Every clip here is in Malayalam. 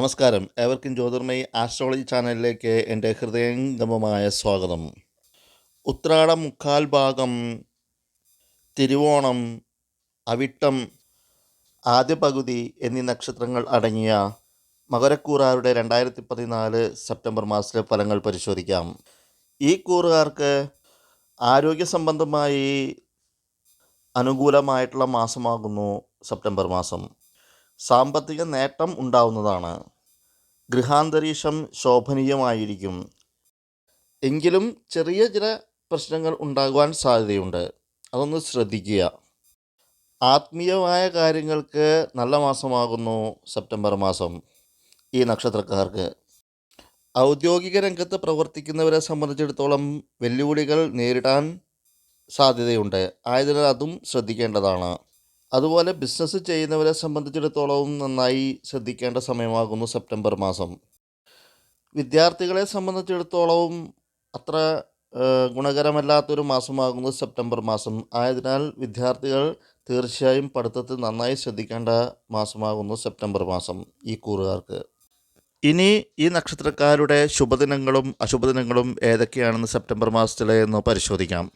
നമസ്കാരം. ഏവർക്കും ജ്യോതിർമയി ആസ്ട്രോളജി ചാനലിലേക്ക് എന്റെ ഹൃദയംഗമമായ സ്വാഗതം. ഉത്രാടം മുക്കാൽ ഭാഗം തിരുവോണം അവിട്ടം ആദ്യ പകുതി എന്നീ നക്ഷത്രങ്ങൾ അടങ്ങിയ മകരക്കൂറാരുടെ രണ്ടായിരത്തി പതിനാല് സെപ്റ്റംബർ മാസത്തിലെ ഫലങ്ങൾ പരിശോധിക്കാം. ഈ കൂറുകാർക്ക് ആരോഗ്യ സംബന്ധമായി അനുകൂലമായിട്ടുള്ള മാസമാകുന്നു സെപ്റ്റംബർ മാസം. സാമ്പത്തിക നേട്ടം ഉണ്ടാവുന്നതാണ്. ഗൃഹാന്തരീക്ഷം ശോഭനീയമായിരിക്കും. എങ്കിലും ചെറിയ ചില പ്രശ്നങ്ങൾ ഉണ്ടാകുവാൻ സാധ്യതയുണ്ട്. അതൊന്ന് ശ്രദ്ധിക്കുക. ആത്മീയമായ കാര്യങ്ങൾക്ക് നല്ല മാസമാകുന്നു സെപ്റ്റംബർ മാസം ഈ നക്ഷത്രക്കാർക്ക്. ഔദ്യോഗിക രംഗത്ത് പ്രവർത്തിക്കുന്നവരെ സംബന്ധിച്ചിടത്തോളം വെല്ലുവിളികൾ നേരിടാൻ സാധ്യതയുണ്ട്. ആയതിനാൽ അതും ശ്രദ്ധിക്കേണ്ടതാണ്. അതുപോലെ ബിസിനസ് ചെയ്യുന്നവരെ സംബന്ധിച്ചിടത്തോളവും നന്നായി ശ്രദ്ധിക്കേണ്ട സമയമാകുന്നു സെപ്റ്റംബർ മാസം. വിദ്യാർത്ഥികളെ സംബന്ധിച്ചിടത്തോളവും അത്ര ഗുണകരമല്ലാത്തൊരു മാസമാകുന്നു സെപ്റ്റംബർ മാസം. ആയതിനാൽ വിദ്യാർത്ഥികൾ തീർച്ചയായും പഠിത്തത്തിൽ നന്നായി ശ്രദ്ധിക്കേണ്ട മാസമാകുന്നു സെപ്റ്റംബർ മാസം ഈ കൂറുകാർക്ക്. ഇനി ഈ നക്ഷത്രക്കാരുടെ ശുഭദിനങ്ങളും അശുഭദിനങ്ങളും ഏതൊക്കെയാണെന്ന് സെപ്റ്റംബർ മാസത്തിലെ എന്ന് പരിശോധിക്കാം.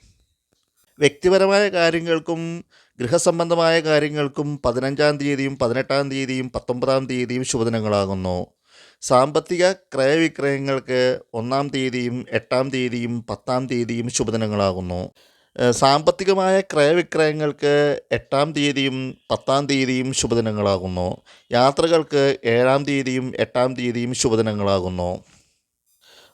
വ്യക്തിപരമായ കാര്യങ്ങൾക്കും ഗൃഹസംബന്ധമായ കാര്യങ്ങൾക്കും പതിനഞ്ചാം തീയതിയും പതിനെട്ടാം തീയതിയും പത്തൊമ്പതാം തീയതിയും ശുഭദിനങ്ങളാകുന്നു. സാമ്പത്തിക ക്രയവിക്രയങ്ങൾക്ക് ഒന്നാം തീയതിയും എട്ടാം തീയതിയും പത്താം തീയതിയും ശുഭദിനങ്ങളാകുന്നു. സാമ്പത്തികമായ ക്രയവിക്രയങ്ങൾക്ക് എട്ടാം തീയതിയും പത്താം തീയതിയും ശുഭദിനങ്ങളാകുന്നു. യാത്രകൾക്ക് ഏഴാം തീയതിയും എട്ടാം തീയതിയും ശുഭദിനങ്ങളാകുന്നു.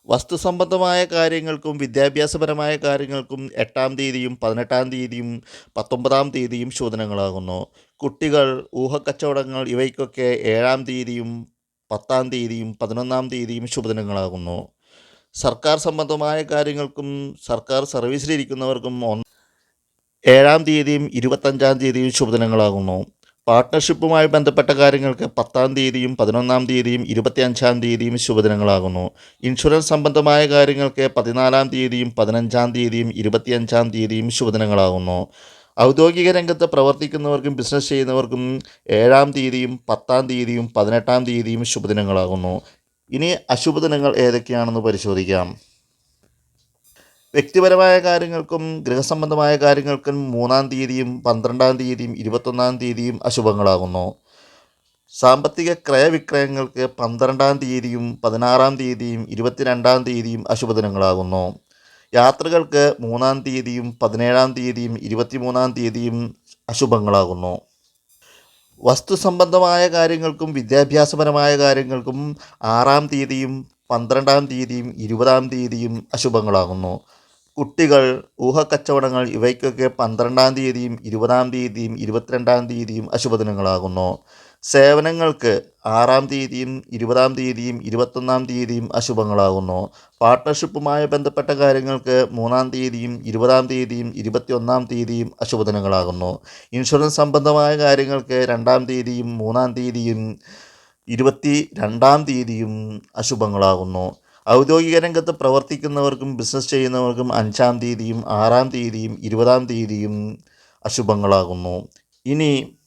വസ്തു സംബന്ധമായ കാര്യങ്ങൾക്കും വിദ്യാഭ്യാസപരമായ കാര്യങ്ങൾക്കും എട്ടാം തീയതിയും പതിനെട്ടാം തീയതിയും പത്തൊമ്പതാം തീയതിയും ശോധനങ്ങളാകുന്നു കുട്ടികൾ ഊഹക്കച്ചവടങ്ങൾ ഇവയ്ക്കൊക്കെ ഏഴാം തീയതിയും പത്താം തീയതിയും പതിനൊന്നാം തീയതിയും ശുഭദിനങ്ങളാകുന്നു സർക്കാർ സംബന്ധമായ കാര്യങ്ങൾക്കും സർക്കാർ സർവീസിലിരിക്കുന്നവർക്കും ഏഴാം തീയതിയും ഇരുപത്തഞ്ചാം തീയതിയും ശുഭദിനങ്ങളാകുന്നു പാർട്ട്ണർഷിപ്പുമായി ബന്ധപ്പെട്ട കാര്യങ്ങൾക്ക് പത്താം തീയതിയും പതിനൊന്നാം തീയതിയും ഇരുപത്തിയഞ്ചാം തീയതിയും ശുഭദിനങ്ങളാകുന്നു ഇൻഷുറൻസ് സംബന്ധമായ കാര്യങ്ങൾക്ക് പതിനാലാം തീയതിയും പതിനഞ്ചാം തീയതിയും ഇരുപത്തിയഞ്ചാം തീയതിയും ശുഭദിനങ്ങളാകുന്നു ഔദ്യോഗിക രംഗത്ത് പ്രവർത്തിക്കുന്നവർക്കും ബിസിനസ് ചെയ്യുന്നവർക്കും ഏഴാം തീയതിയും പത്താം തീയതിയും പതിനെട്ടാം തീയതിയും ശുഭദിനങ്ങളാകുന്നു. ഇനി അശുഭദിനങ്ങൾ ഏതൊക്കെയാണെന്ന് പരിശോധിക്കാം. വ്യക്തിപരമായ കാര്യങ്ങൾക്കും ഗൃഹസംബന്ധമായ കാര്യങ്ങൾക്കും മൂന്നാം തീയതിയും പന്ത്രണ്ടാം തീയതിയും ഇരുപത്തൊന്നാം തീയതിയും അശുഭങ്ങളാകുന്നു. സാമ്പത്തിക ക്രയവിക്രയങ്ങൾക്ക് പന്ത്രണ്ടാം തീയതിയും പതിനാറാം തീയതിയും ഇരുപത്തിരണ്ടാം തീയതിയും അശുഭദിനങ്ങളാകുന്നു. യാത്രകൾക്ക് മൂന്നാം തീയതിയും പതിനേഴാം തീയതിയും ഇരുപത്തിമൂന്നാം തീയതിയും അശുഭങ്ങളാകുന്നു. വസ്തു സംബന്ധമായ കാര്യങ്ങൾക്കും വിദ്യാഭ്യാസപരമായ കാര്യങ്ങൾക്കും ആറാം തീയതിയും പന്ത്രണ്ടാം തീയതിയും ഇരുപതാം തീയതിയും അശുഭങ്ങളാകുന്നു. കുട്ടികൾ ഊഹക്കച്ചവടങ്ങൾ ഇവയ്ക്കൊക്കെ പന്ത്രണ്ടാം തീയതിയും ഇരുപതാം തീയതിയും ഇരുപത്തിരണ്ടാം തീയതിയും അശുഭദിനങ്ങളാകുന്നു സേവനങ്ങൾക്ക് ആറാം തീയതിയും ഇരുപതാം തീയതിയും ഇരുപത്തൊന്നാം തീയതിയും അശുഭങ്ങളാകുന്നു പാർട്ട്ണർഷിപ്പുമായി ബന്ധപ്പെട്ട കാര്യങ്ങൾക്ക് മൂന്നാം തീയതിയും ഇരുപതാം തീയതിയും ഇരുപത്തിയൊന്നാം തീയതിയും അശുഭദിനങ്ങളാകുന്നു ഇൻഷുറൻസ് സംബന്ധമായ കാര്യങ്ങൾക്ക് രണ്ടാം തീയതിയും മൂന്നാം തീയതിയും ഇരുപത്തി രണ്ടാം തീയതിയും അശുഭങ്ങളാകുന്നു ഔദ്യോഗിക രംഗത്ത് പ്രവർത്തിക്കുന്നവർക്കും ബിസിനസ് ചെയ്യുന്നവർക്കും അഞ്ചാം തീയതിയും ആറാം തീയതിയും ഇരുപതാം തീയതിയും അശുഭങ്ങളാകുന്നു. ഇനി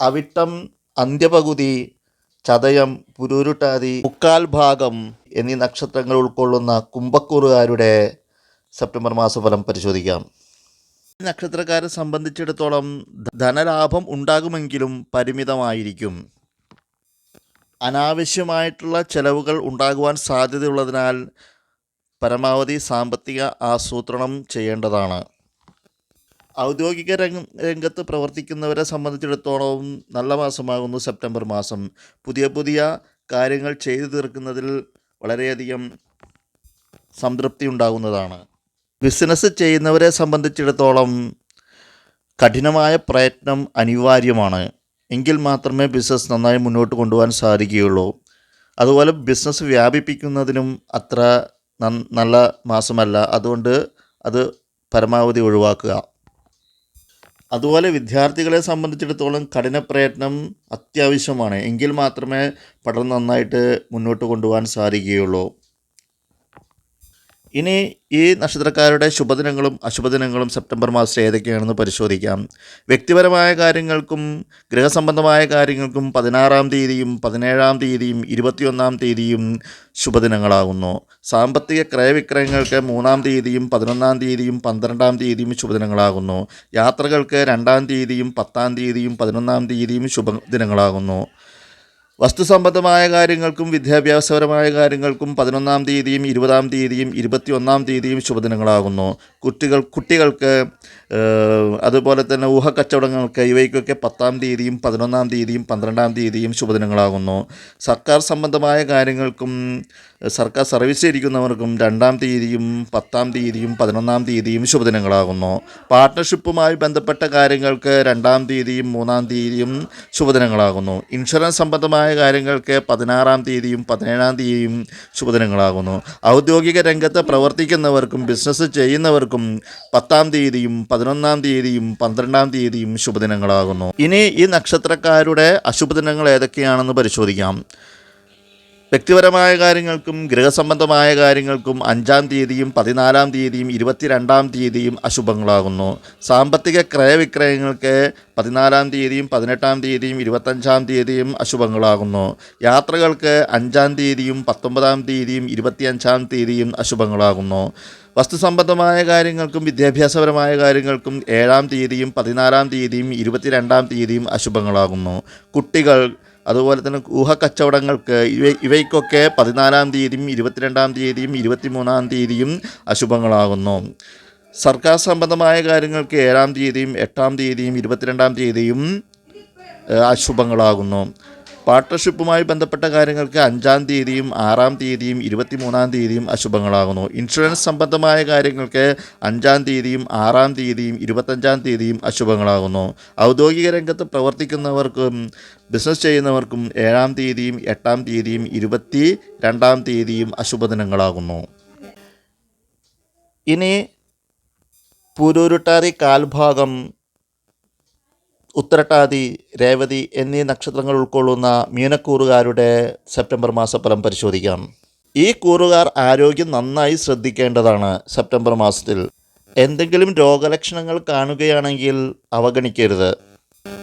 അവിട്ടം അന്ത്യപകുതി ചതയം പുരൂരുട്ടാതി മുക്കാൽ ഭാഗം എന്നീ നക്ഷത്രങ്ങൾ ഉൾക്കൊള്ളുന്ന കുംഭക്കൂറുകാരുടെ സെപ്റ്റംബർ മാസഫലം പരിശോധിക്കാം. നക്ഷത്രക്കാരെ സംബന്ധിച്ചിടത്തോളം ധനലാഭം ഉണ്ടാകുമെങ്കിലും പരിമിതമായിരിക്കും. അനാവശ്യമായിട്ടുള്ള ചെലവുകൾ ഉണ്ടാകുവാൻ സാധ്യതയുള്ളതിനാൽ പരമാവധി സാമ്പത്തിക ആസൂത്രണം ചെയ്യേണ്ടതാണ്. ഔദ്യോഗിക രംഗ രംഗത്ത് പ്രവർത്തിക്കുന്നവരെ സംബന്ധിച്ചിടത്തോളം നല്ല മാസമാകുന്നു സെപ്റ്റംബർ മാസം. പുതിയ പുതിയ കാര്യങ്ങൾ ചെയ്തു തീർക്കുന്നതിൽ വളരെയധികം സംതൃപ്തി ഉണ്ടാകുന്നതാണ്. ബിസിനസ് ചെയ്യുന്നവരെ സംബന്ധിച്ചിടത്തോളം കഠിനമായ പ്രയത്നം അനിവാര്യമാണ്. എങ്കിൽ മാത്രമേ ബിസിനസ് നന്നായി മുന്നോട്ട് കൊണ്ടുപോകാൻ സാധിക്കുകയുള്ളൂ. അതുപോലെ ബിസിനസ് വ്യാപിപ്പിക്കുന്നതിനും അത്ര നല്ല മാസമല്ല. അതുകൊണ്ട് അത് പരമാവധി ഒഴിവാക്കുക. അതുപോലെ വിദ്യാർത്ഥികളെ സംബന്ധിച്ചിടത്തോളം കഠിന പ്രയത്നം അത്യാവശ്യമാണ്. എങ്കിൽ മാത്രമേ പഠനം നന്നായിട്ട് മുന്നോട്ട് കൊണ്ടുപോകാൻ സാധിക്കുകയുള്ളൂ. ഇനി ഈ നക്ഷത്രക്കാരുടെ ശുഭദിനങ്ങളും അശുഭദിനങ്ങളും സെപ്റ്റംബർ മാസത്തിൽ ഏതൊക്കെയാണെന്ന് പരിശോധിക്കാം. വ്യക്തിപരമായ കാര്യങ്ങൾക്കും ഗൃഹസംബന്ധമായ കാര്യങ്ങൾക്കും പതിനാറാം തീയതിയും പതിനേഴാം തീയതിയും ഇരുപത്തിയൊന്നാം തീയതിയും ശുഭദിനങ്ങളാകുന്നു. സാമ്പത്തിക ക്രയവിക്രയങ്ങൾക്ക് മൂന്നാം തീയതിയും പതിനൊന്നാം തീയതിയും പന്ത്രണ്ടാം തീയതിയും ശുഭദിനങ്ങളാകുന്നു. യാത്രകൾക്ക് രണ്ടാം തീയതിയും പത്താം തീയതിയും പതിനൊന്നാം തീയതിയും ശുഭദിനങ്ങളാകുന്നു. വസ്തുസംബന്ധമായ കാര്യങ്ങൾക്കും വിദ്യാഭ്യാസപരമായ കാര്യങ്ങൾക്കും പതിനൊന്നാം തീയതിയും ഇരുപതാം തീയതിയും ഇരുപത്തിയൊന്നാം തീയതിയും ശുഭദിനങ്ങളാകുന്നു. കുട്ടികൾ കുട്ടികൾക്ക് അതുപോലെ തന്നെ ഊഹക്കച്ചവടങ്ങൾക്ക് ഇവയ്ക്കൊക്കെ പത്താം തീയതിയും പതിനൊന്നാം തീയതിയും പന്ത്രണ്ടാം തീയതിയും ശുഭദിനങ്ങളാകുന്നു. സർക്കാർ സംബന്ധമായ കാര്യങ്ങൾക്കും സർക്കാർ സർവീസിൽ ഇരിക്കുന്നവർക്കും രണ്ടാം തീയതിയും പത്താം തീയതിയും പതിനൊന്നാം തീയതിയും ശുഭദിനങ്ങളാകുന്നു. പാർട്ട്ണർഷിപ്പുമായി ബന്ധപ്പെട്ട കാര്യങ്ങൾക്ക് രണ്ടാം തീയതിയും മൂന്നാം തീയതിയും ശുഭദിനങ്ങളാകുന്നു. ഇൻഷുറൻസ് സംബന്ധമായ കാര്യങ്ങൾക്ക് പതിനാറാം തീയതിയും പതിനേഴാം തീയതിയും ശുഭദിനങ്ങളാകുന്നു. ഔദ്യോഗിക രംഗത്ത് പ്രവർത്തിക്കുന്നവർക്കും ബിസിനസ് ചെയ്യുന്നവർക്കും പത്താം തീയതിയും പതിനൊന്നാം തീയതിയും പന്ത്രണ്ടാം തീയതിയും ശുഭദിനങ്ങളാകുന്നു. ഇനി ഈ നക്ഷത്രക്കാരുടെ അശുഭദിനങ്ങൾ ഏതൊക്കെയാണെന്ന് പരിശോധിക്കാം. വ്യക്തിപരമായ കാര്യങ്ങൾക്കും ഗൃഹസംബന്ധമായ കാര്യങ്ങൾക്കും അഞ്ചാം തീയതിയും പതിനാലാം തീയതിയും ഇരുപത്തിരണ്ടാം തീയതിയും അശുഭങ്ങളാകുന്നു. സാമ്പത്തിക ക്രയവിക്രയങ്ങൾക്ക് പതിനാലാം തീയതിയും പതിനെട്ടാം തീയതിയും ഇരുപത്തഞ്ചാം തീയതിയും അശുഭങ്ങളാകുന്നു. യാത്രകൾക്ക് അഞ്ചാം തീയതിയും പത്തൊമ്പതാം തീയതിയും ഇരുപത്തിയഞ്ചാം തീയതിയും അശുഭങ്ങളാകുന്നു. വസ്തുസംബന്ധമായ കാര്യങ്ങൾക്കും വിദ്യാഭ്യാസപരമായ കാര്യങ്ങൾക്കും ഏഴാം തീയതിയും പതിനാലാം തീയതിയും ഇരുപത്തിരണ്ടാം തീയതിയും അശുഭങ്ങളാകുന്നു. കുട്ടികൾ അതുപോലെ തന്നെ ഊഹക്കച്ചവടങ്ങൾക്ക് ഇവ ഇവയ്ക്കൊക്കെ പതിനാലാം തീയതിയും ഇരുപത്തിരണ്ടാം തീയതിയും ഇരുപത്തിമൂന്നാം തീയതിയും അശുഭങ്ങളാകുന്നു. സർക്കാർ സംബന്ധമായ കാര്യങ്ങൾക്ക് ഏഴാം തീയതിയും എട്ടാം തീയതിയും ഇരുപത്തിരണ്ടാം തീയതിയും അശുഭങ്ങളാകുന്നു. പാർട്ട്ണർഷിപ്പുമായി ബന്ധപ്പെട്ട കാര്യങ്ങൾക്ക് അഞ്ചാം തീയതിയും ആറാം തീയതിയും ഇരുപത്തിമൂന്നാം തീയതിയും അശുഭങ്ങളാകുന്നു. ഇൻഷുറൻസ് സംബന്ധമായ കാര്യങ്ങൾക്ക് അഞ്ചാം തീയതിയും ആറാം തീയതിയും ഇരുപത്തഞ്ചാം തീയതിയും അശുഭങ്ങളാകുന്നു. ഔദ്യോഗിക രംഗത്ത് പ്രവർത്തിക്കുന്നവർക്കും ബിസിനസ് ചെയ്യുന്നവർക്കും ഏഴാം തീയതിയും എട്ടാം തീയതിയും ഇരുപത്തി രണ്ടാം തീയതിയും അശുഭദിനങ്ങളാകുന്നു. ഇനി പുരൂരുട്ടാറി കാൽഭാഗം ഉത്തരട്ടാതി രേവതി എന്നീ നക്ഷത്രങ്ങൾ ഉൾക്കൊള്ളുന്ന മീനക്കൂറുകാരുടെ സെപ്റ്റംബർ മാസഫലം പരിശോധിക്കാം. ഈ കൂറുകാർ ആരോഗ്യം നന്നായി ശ്രദ്ധിക്കേണ്ടതാണ് സെപ്റ്റംബർ മാസത്തിൽ. എന്തെങ്കിലും രോഗലക്ഷണങ്ങൾ കാണുകയാണെങ്കിൽ അവഗണിക്കരുത്.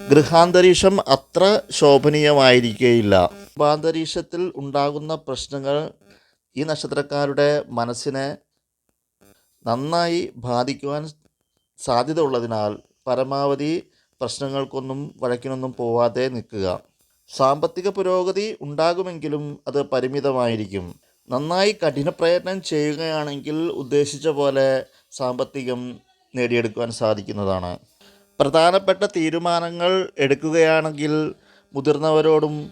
ഗൃഹാന്തരീക്ഷം അത്ര ശോഭനീയമായിരിക്കുകയില്ല ഗൃഹാന്തരീക്ഷത്തിൽ ഉണ്ടാകുന്ന പ്രശ്നങ്ങൾ ഈ നക്ഷത്രക്കാരുടെ മനസ്സിനെ നന്നായി ബാധിക്കുവാൻ സാധ്യത ഉള്ളതിനാൽ പരമാവധി പ്രശ്നങ്ങൾക്കൊന്നും വഴക്കിനൊന്നും പോവാതെ നിൽക്കുക. സാമ്പത്തിക പുരോഗതി ഉണ്ടാകുമെങ്കിലും അത് പരിമിതമായിരിക്കും. നന്നായി കഠിനപ്രയത്നം ചെയ്യുകയാണെങ്കിൽ ഉദ്ദേശിച്ച പോലെ സാമ്പത്തികം നേടിയെടുക്കുവാൻ സാധിക്കുന്നതാണ്. പ്രധാനപ്പെട്ട തീരുമാനങ്ങൾ എടുക്കുകയാണെങ്കിൽ മുതിർന്നവരോടും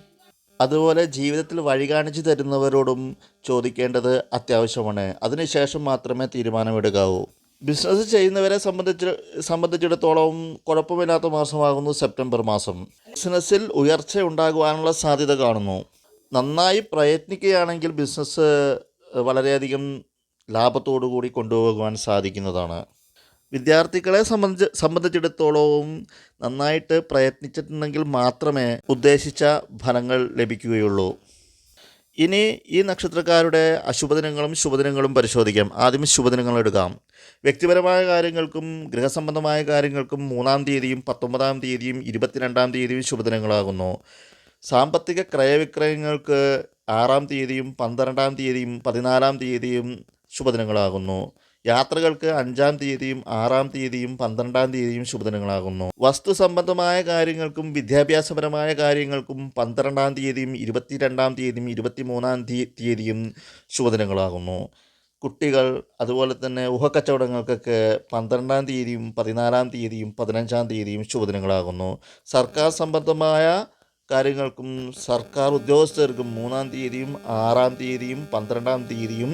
അതുപോലെ ജീവിതത്തിൽ വഴി കാണിച്ചു തരുന്നവരോടും ചോദിക്കേണ്ടത് അത്യാവശ്യമാണ്. അതിനുശേഷം മാത്രമേ തീരുമാനമെടുക്കാവൂ. ബിസിനസ് ചെയ്യുന്നവരെ സംബന്ധിച്ച് സംബന്ധിച്ചിടത്തോളം കുഴപ്പമില്ലാത്ത മാസമാകുന്നു സെപ്റ്റംബർ മാസം. ബിസിനസ്സിൽ ഉയർച്ച ഉണ്ടാകുവാനുള്ള സാധ്യത കാണുന്നു. നന്നായി പ്രയത്നിക്കുകയാണെങ്കിൽ ബിസിനസ് വളരെയധികം ലാഭത്തോടു കൂടി കൊണ്ടുപോകുവാൻ സാധിക്കുന്നതാണ്. വിദ്യാർത്ഥികളെ സംബന്ധിച്ച് സംബന്ധിച്ചിടത്തോളവും നന്നായിട്ട് പ്രയത്നിച്ചിട്ടുണ്ടെങ്കിൽ മാത്രമേ ഉദ്ദേശിച്ച ഫലങ്ങൾ ലഭിക്കുകയുള്ളൂ. ഇനി ഈ നക്ഷത്രക്കാരുടെ അശുഭദിനങ്ങളും ശുഭദിനങ്ങളും പരിശോധിക്കാം. ആദ്യം ശുഭദിനങ്ങൾ എടുക്കാം. വ്യക്തിപരമായ കാര്യങ്ങൾക്കും ഗൃഹസംബന്ധമായ കാര്യങ്ങൾക്കും മൂന്നാം തീയതിയും പത്തൊമ്പതാം തീയതിയും ഇരുപത്തിരണ്ടാം തീയതിയും ശുഭദിനങ്ങളാകുന്നു. സാമ്പത്തിക ക്രയവിക്രയങ്ങൾക്ക് ആറാം തീയതിയും പന്ത്രണ്ടാം തീയതിയും പതിനാലാം തീയതിയും ശുഭദിനങ്ങളാകുന്നു. യാത്രകൾക്ക് അഞ്ചാം തീയതിയും ആറാം തീയതിയും പന്ത്രണ്ടാം തീയതിയും ശുഭദിനങ്ങളാകുന്നു. വസ്തു സംബന്ധമായ കാര്യങ്ങൾക്കും വിദ്യാഭ്യാസപരമായ കാര്യങ്ങൾക്കും പന്ത്രണ്ടാം തീയതിയും ഇരുപത്തിരണ്ടാം തീയതിയും ഇരുപത്തിമൂന്നാം തീയതിയും ശുഭദിനങ്ങളാകുന്നു. കുട്ടികൾ അതുപോലെ തന്നെ ഊഹക്കച്ചവടങ്ങൾക്കൊക്കെ പന്ത്രണ്ടാം തീയതിയും പതിനാലാം തീയതിയും പതിനഞ്ചാം തീയതിയും ശുഭദിനങ്ങളാകുന്നു. സർക്കാർ സംബന്ധമായ കാര്യങ്ങൾക്കും സർക്കാർ ഉദ്യോഗസ്ഥർക്കും മൂന്നാം തീയതിയും ആറാം തീയതിയും പന്ത്രണ്ടാം തീയതിയും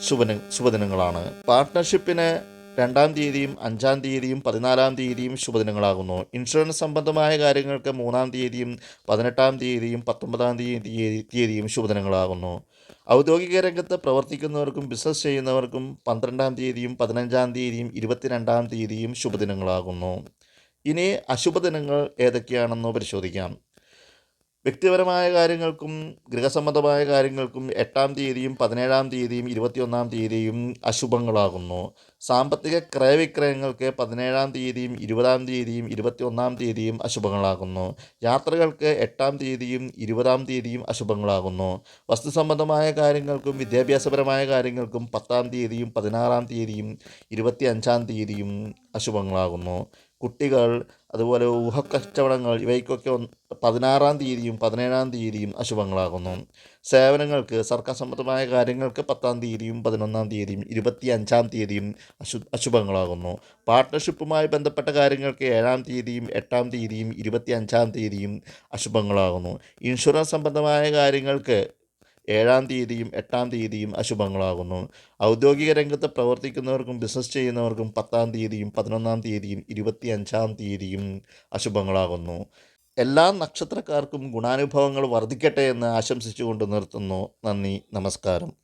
ശുഭന ശുഭദിനങ്ങളാണ് പാർട്ട്ണർഷിപ്പിന് രണ്ടാം തീയതിയും അഞ്ചാം തീയതിയും പതിനാലാം തീയതിയും ശുഭദിനങ്ങളാകുന്നു ഇൻഷുറൻസ് സംബന്ധമായ കാര്യങ്ങൾക്ക് മൂന്നാം തീയതിയും പതിനെട്ടാം തീയതിയും പത്തൊമ്പതാം തീയതി തീയതിയും ശുഭദിനങ്ങളാകുന്നു ഔദ്യോഗിക രംഗത്ത് പ്രവർത്തിക്കുന്നവർക്കും ബിസിനസ് ചെയ്യുന്നവർക്കും പന്ത്രണ്ടാം തീയതിയും പതിനഞ്ചാം തീയതിയും ഇരുപത്തിരണ്ടാം തീയതിയും ശുഭദിനങ്ങളാകുന്നു ഇനി അശുഭദിനങ്ങൾ ഏതൊക്കെയാണെന്ന് പരിശോധിക്കാം. വ്യക്തിപരമായ കാര്യങ്ങൾക്കും ഗൃഹസംബന്ധമായ കാര്യങ്ങൾക്കും എട്ടാം തീയതിയും പതിനേഴാം തീയതിയും ഇരുപത്തിയൊന്നാം തീയതിയും അശുഭങ്ങളാകുന്നു. സാമ്പത്തിക ക്രയവിക്രയങ്ങൾക്ക് പതിനേഴാം തീയതിയും ഇരുപതാം തീയതിയും ഇരുപത്തിയൊന്നാം തീയതിയും അശുഭങ്ങളാകുന്നു. യാത്രകൾക്ക് എട്ടാം തീയതിയും ഇരുപതാം തീയതിയും അശുഭങ്ങളാകുന്നു. വസ്തു സംബന്ധമായ കാര്യങ്ങൾക്കും വിദ്യാഭ്യാസപരമായ കാര്യങ്ങൾക്കും പത്താം തീയതിയും പതിനാറാം തീയതിയും ഇരുപത്തി അഞ്ചാം തീയതിയും അശുഭങ്ങളാകുന്നു. കുട്ടികൾ അതുപോലെ ഊഹക്കച്ചവടങ്ങൾ ഇവയ്ക്കൊക്കെ പതിനാറാം തീയതിയും പതിനേഴാം തീയതിയും അശുഭങ്ങളാകുന്നു. സേവനങ്ങൾക്ക് സർക്കാർ സംബന്ധമായ കാര്യങ്ങൾക്ക് പത്താം തീയതിയും പതിനൊന്നാം തീയതിയും ഇരുപത്തി അഞ്ചാം തീയതിയും അശു അശുഭങ്ങളാകുന്നു. പാർട്ട്ണർഷിപ്പുമായി ബന്ധപ്പെട്ട കാര്യങ്ങൾക്ക് ഏഴാം തീയതിയും എട്ടാം തീയതിയും ഇരുപത്തി അഞ്ചാം തീയതിയും അശുഭങ്ങളാകുന്നു. ഇൻഷുറൻസ് സംബന്ധമായ കാര്യങ്ങൾക്ക് ഏഴാം തീയതിയും എട്ടാം തീയതിയും അശുഭങ്ങളാകുന്നു. ഔദ്യോഗിക രംഗത്ത് പ്രവർത്തിക്കുന്നവർക്കും ബിസിനസ് ചെയ്യുന്നവർക്കും പത്താം തീയതിയും പതിനൊന്നാം തീയതിയും ഇരുപത്തി അഞ്ചാം തീയതിയും അശുഭങ്ങളാകുന്നു. എല്ലാ നക്ഷത്രക്കാർക്കും ഗുണാനുഭവങ്ങൾ വർദ്ധിക്കട്ടെ എന്ന് ആശംസിച്ചുകൊണ്ട് നിർത്തുന്നു. നന്ദി നമസ്കാരം.